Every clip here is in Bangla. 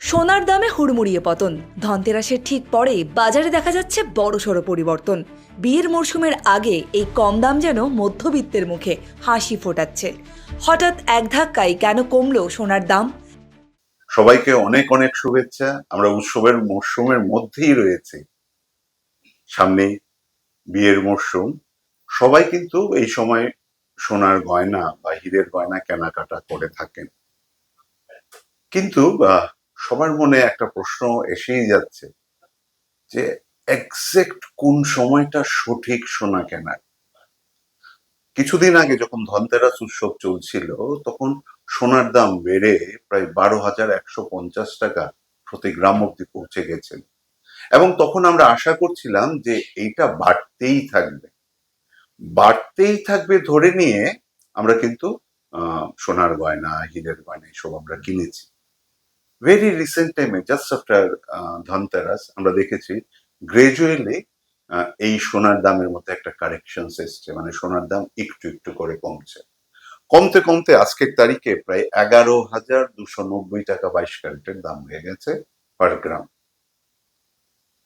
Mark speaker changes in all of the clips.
Speaker 1: সোনার দামে হুড়মুড়িয়ে পতন। ধনতেরাসের ঠিক পরে বাজারে দেখা যাচ্ছে বড়সড় পরিবর্তন। বিয়ের মরশুমের আগে এই কম দাম যেন মধ্যবিত্তের মুখে হাসি ফোটাচ্ছে। হঠাৎ এক ধাক্কায় কেন কমলো সোনার দাম?
Speaker 2: সবাইকে অনেক অনেক শুভেচ্ছা। আমরা উৎসবের মরশুমের মধ্যেই রয়েছে। সামনে বিয়ের মরশুম। সবাই কিন্তু এই সময় সোনার গয়না বা হীরের গয়না কেনাকাটা করে থাকেন। কিন্তু সবার মনে একটা প্রশ্ন এসেই যাচ্ছে যে এক্সাক্ট কোন সময়টা সঠিক সোনা কেনার কিছুদিন আগে যখন ধনতেরাস উৎসব চলছিল, তখন সোনার দাম বেড়ে প্রায় বারো হাজার একশো পঞ্চাশ টাকা প্রতি গ্রাম অব্দি পৌঁছে গেছেন এবং তখন আমরা আশা করছিলাম যে এইটা বাড়তেই থাকবে। বাড়তেই থাকবে ধরে নিয়ে আমরা কিন্তু সোনার গয়না, হীরের গয়না এসব আমরা কিনেছি। ভেরি রিসেন্ট টাইমে জাস্ট আফটার ধনতেরাস আমরা দেখেছি গ্রাজুয়ালি এই সোনার দামের মধ্যে একটা কারেকশন এসছে মানে সোনার দাম একটু একটু করে কমছে। কমতে কমতে আজকের তারিখে প্রায় এগারো হাজার দুশো নব্বই টাকা বাইশ ক্যারেটের দাম হয়ে গেছে পার গ্রাম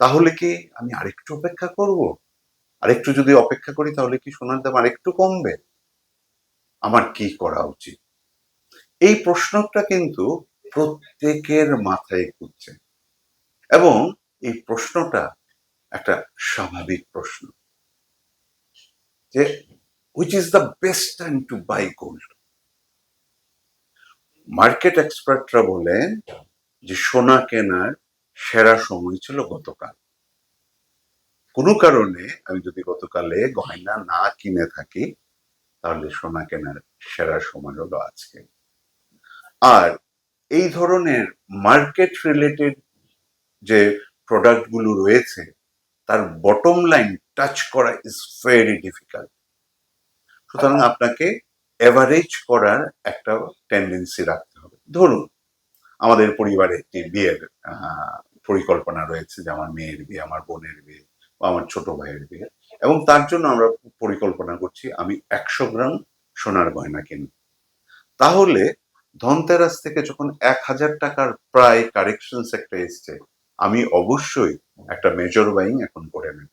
Speaker 2: তাহলে কি আমি আরেকটু অপেক্ষা করব? আরেকটু যদি অপেক্ষা করি, তাহলে কি সোনার দাম আরেকটু কমবে? আমার কি করা উচিত? এই প্রশ্নটা কিন্তু প্রত্যেকের মাথায় ঘুরছে। এবং এই প্রশ্নটা একটা স্বাভাবিক প্রশ্ন। যে which is the best time to buy gold market এক্সপার্টরা বলেন যে, সোনা কেনার সেরা সময় ছিল গতকাল। কোনো কারণে আমি যদি গতকালে গয়না না কিনে থাকি, তাহলে সোনা কেনার সেরা সময় হলো আজকে। আর এই ধরনের মার্কেট রিলেটেড যে প্রোডাক্টগুলো রয়েছে, তার বটম লাইন টাচ করা ইজ ভেরি ডিফিকাল্ট সুতরাং আপনাকে এভারেজ করার একটা টেন্ডেন্সি রাখতে হবে। ধরুন, আমাদের পরিবারে একটি বিয়ের পরিকল্পনা রয়েছে যে আমার মেয়ের বিয়ে, আমার বোনের বিয়ে বা আমার ছোট ভাইয়ের বিয়ে এবং তার জন্য আমরা পরিকল্পনা করছি আমি একশো গ্রাম সোনার গয়না কিনব। তাহলে ধনতেরাস থেকে যখন এক হাজার টাকার প্রায় কারেকশন একটা এসছে, আমি অবশ্যই একটা মেজর বাইং এখন করে নেব।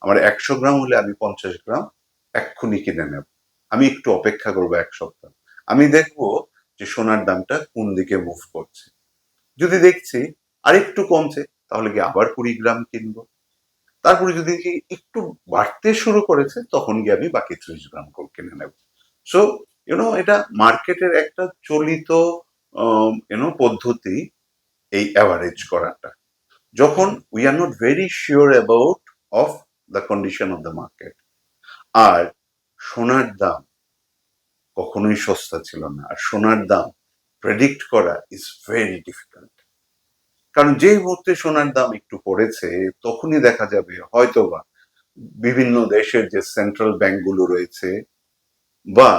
Speaker 2: আমার একশো গ্রাম হলে আমি পঞ্চাশ গ্রাম এক্ষুনি কিনে নেব। আমি একটু অপেক্ষা করব এক সপ্তাহ। আমি দেখব যে সোনার দামটা কোন দিকে মুভ করছে। যদি দেখছি আরেকটু কমছে, তাহলে কি আবার কুড়ি গ্রাম কিনবো? তারপরে যদি একটু বাড়তে শুরু করেছে, তখন গিয়ে আমি বাকি ত্রিশ গ্রাম কিনে নেব। সো ইউনো এটা মার্কেটের একটা চলিত ইউনো পদ্ধতি এই অ্যাভারেজ করাটা। যখন we are not very sure about of the condition of the market আর সোনার দাম কখনোই সস্তা ছিল না, আর সোনার দাম প্রেডিক্ট করা ইজ ভেরি ডিফিকাল্ট কারণ যেই মুহূর্তে সোনার দাম একটু পড়েছে, তখনই দেখা যাবে হয়তোবা বিভিন্ন দেশের যে সেন্ট্রাল ব্যাংকগুলো রয়েছে বা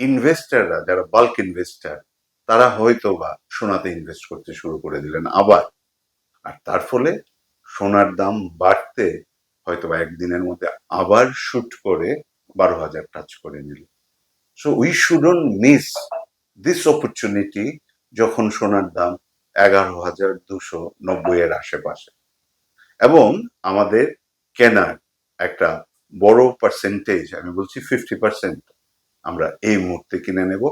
Speaker 2: ইনভেস্টাররা যারা বাল্ক ইনভেস্টার তারা হয়তোবা সোনাতে ইনভেস্ট করতে শুরু করে দিলেন আবার। আর তার ফলে সোনার দাম বাড়তে হয়তোবা একদিনের মধ্যে আবার শুট করে বারো হাজার টাচ করে নিল। So we shouldn't miss this opportunity যখন সোনার দাম এগারো হাজার দুশো নব্বই এর আশেপাশে। এবং আমাদের কেনার একটা বড় পার্সেন্টেজ আমি বলছি ফিফটি পার্সেন্ট আমরা এই মুহূর্তে কিনে নেব।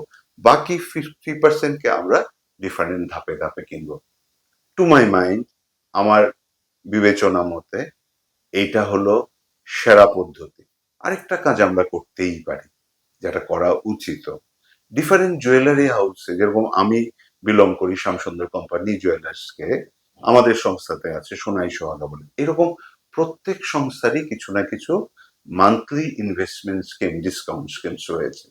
Speaker 2: বাকি ফিফটি পার্সেন্টকে আমরা ডিফারেন্ট ধাপে ধাপে কিনবো। টু মাই মাইন্ড আমার বিবেচনা মতে এইটা হলো সেরা পদ্ধতি। আরেকটা কাজ আমরা করতেই পারি, যেটা করা উচিত। ডিফারেন্ট জুয়েলারি হাউসে যেরকম আমি বিলং করি শ্যামসুন্দর কোম্পানি জুয়েলার্সকে আমাদের সংস্থাতে আছে সোনাই সোহাগা বলে। এরকম প্রত্যেক সংস্থারই কিছু না কিছু monthly investment scheme discount schemes রয়েছে।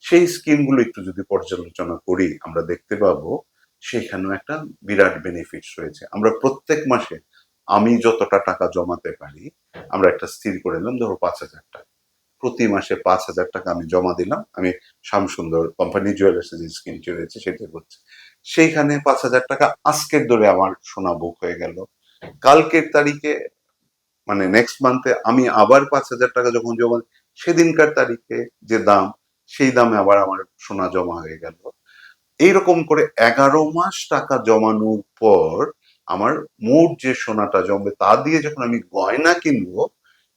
Speaker 2: সেই স্কিমগুলো একটু যদি পর্যালোচনা করি, আমরা দেখতে পাবো সেখানেও একটা বিরাট বেনিফিটস রয়েছে। আমরা প্রত্যেক মাসে আমি যতটা টাকা জমাতে পারি, আমরা একটা স্থির করে নিলাম, ধরো পাঁচ হাজার টাকা। প্রতি মাসে পাঁচ হাজার টাকা আমি জমা দিলাম, আমি শ্যামসুন্দর কোম্পানি জুয়েলার্সের যে স্কিমটি রয়েছে সেটা করছে। সেইখানে পাঁচ হাজার টাকা আজকের ধরে আমার সোনা বুক হয়ে গেল। কালকের তারিখে মানে নেক্সট মান্থে আমি আবার পাঁচ হাজার টাকা যখন জমা সেদিনকার তারিখে যে দাম, সেই দামে আবার আমার সোনা জমা হয়ে গেল। এইরকম করে এগারো মাস টাকা জমানোর পর আমার মোট যে সোনাটা জমবে, তা দিয়ে যখন আমি গয়না কিনবো,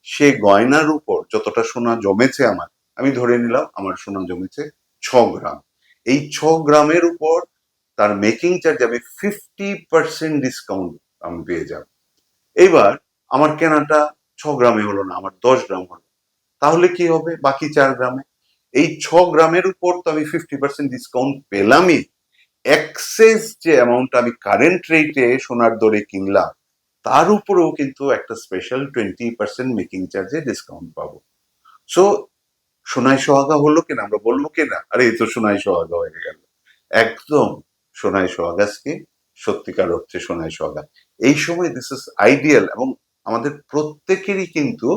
Speaker 2: সে গয়নার উপর যতটা সোনা জমেছে আমার, আমি ধরে নিলাম আমার সোনা জমেছে ছ গ্রাম। এই ছ গ্রামের উপর তার মেকিং চার্জ আমি ফিফটি পার্সেন্ট ডিসকাউন্ট আমি পেয়ে যাব। এবার আমার কেনাটা ছ গ্রামে হলো না, আমার দশ গ্রাম হলো। তাহলে কি হবে? বাকি চার গ্রামে? এই ছ গ্রামের উপর তো আমি ফিফটি পার্সেন্ট ডিসকাউন্ট পেলামই। এক্সেস যে অ্যামাউন্ট আমি কারেন্ট রেটে সোনার দরে কিনলাম, তার উপরেও কিন্তু একটা স্পেশাল টোয়েন্টি পার্সেন্ট মেকিং চার্জে ডিসকাউন্ট পাবো। সো সোনাই সোহাগা হলো কিনা, আমরা বলব কিনা? আরে, এই তো সোনাই সোহাগা হয়ে গেল। একদম সোনাই সোহাগা স্কিম সত্যিকার হচ্ছে সোনাই সোহাগা। এই সময় দিস ইস আইডিয়াল এবং আমাদের প্রত্যেকেরই কিন্তু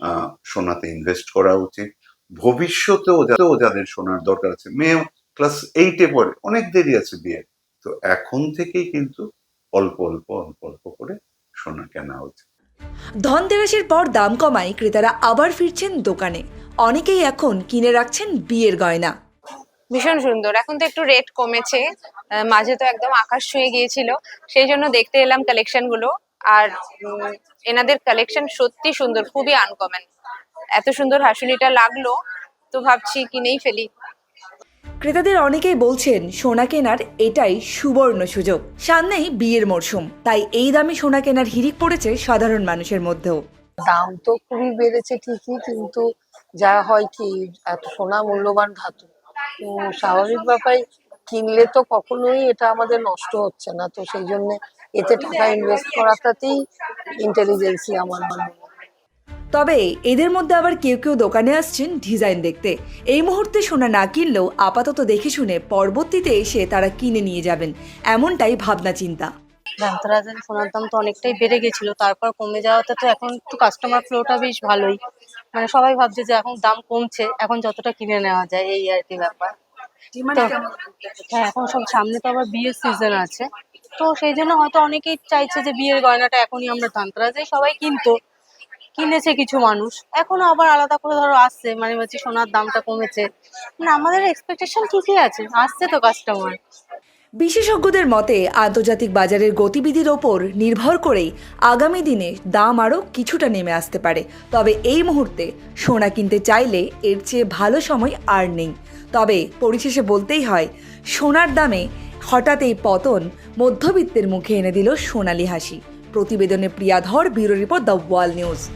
Speaker 2: আহ, সোনাতে ইনভেস্ট করা উচিত। ভবিষ্যতেও যাতেও যাদের সোনার দরকার আছে মেয়ে ক্লাস এইটে পড়ে অনেক দেরি আছে বিয়ের। তো এখন থেকেই কিন্তু অল্প অল্প অল্প অল্প করে সোনা কেনা উচিত।
Speaker 1: ধনতেরাসের পর দাম কমায় ক্রেতারা আবার ফিরছেন দোকানে। অনেকেই এখন কিনে রাখছেন বিয়ের গয়না।
Speaker 3: ভীষণ সুন্দর। এখন তো একটু রেট কমেছে। আহ, মাঝে তো একদম আকাশ ছুঁয়ে গিয়েছিল। সেই জন্য দেখতে এলাম কালেকশনগুলো। আর উম, এনাদের কালেকশন সত্যি সুন্দর খুবই আনকমন এত সুন্দর হাসুলিটা লাগল তো ভাবছি কিনেই ফেলি।
Speaker 1: ক্রেতাদের অনেকেই বলছেন সোনা কেনার এটাই সুবর্ণ সুযোগ। সামনেই বিয়ের মরশুম তাই এই দামে সোনা কেনার হিড়িক পড়েছে সাধারণ মানুষের মধ্যেও।
Speaker 4: দাম তো খুবই বেড়েছে ঠিকই কিন্তু যা হয় কি এত সোনা মূল্যবান ধাতু। উম, স্বাভাবিক ব্যাপারে কিনলে তো কখনোই এটা আমাদের নষ্ট হচ্ছে না তো সেই জন্য এতে টাকা ইনভেস্ট করাটাতেই ইন্টেলিজেন্সি আমার মনে হয়।
Speaker 1: তবে এদের মধ্যে আবার কেউ কেউ দোকানে আসছেন ডিজাইন দেখতে। এই মুহূর্তে সোনা না কিনলেও আপাতত দেখে শুনে পরবর্তীতে এসে তারা কিনে নিয়ে যাবেন। এমনটাই ভাবনা চিন্তা।
Speaker 5: ধনতেরাসের সোনার দাম তো অনেকটাই বেড়ে গেছিল তারপর কমে যাওয়াতে তো এখন একটু কাস্টমার ফ্লোটা বেশ ভালোই। মানে সবাই ভাবছে যে এখন দাম কমছে এখন যতটা কিনে নেওয়া যায় এই আর কি ব্যাপার। হ্যাঁ এখন সব সামনে তো আবার বিয়ের সিজন আছে। তো সেই জন্য হয়তো অনেকেই চাইছে যে বিয়ের গয়নাটা এখনই আমরা ধনতেরাসে সবাই কিনতো। কিনেছে কিছু মানুষ। এখনও আবার আলাদা করে ধরো আসছে মানে বলছি সোনার দামটা কমেছে। মানে আমাদের এক্সপেকটেশন ঠিকই আছে, আসছে তো কাস্টমার
Speaker 1: বিশেষজ্ঞদের মতে, আন্তর্জাতিক বাজারের গতিবিধির ওপর নির্ভর করেই আগামী দিনে দাম আরও কিছুটা নেমে আসতে পারে। তবে এই মুহূর্তে সোনা কিনতে চাইলে এর চেয়ে ভালো সময় আর নেই। তবে পরিশেষে বলতেই হয়, সোনার দামে হঠাৎ এই পতন মধ্যবিত্তের মুখে এনে দিল সোনালি হাসি। প্রতিবেদনে Priyadhar, bureau report the Wall News.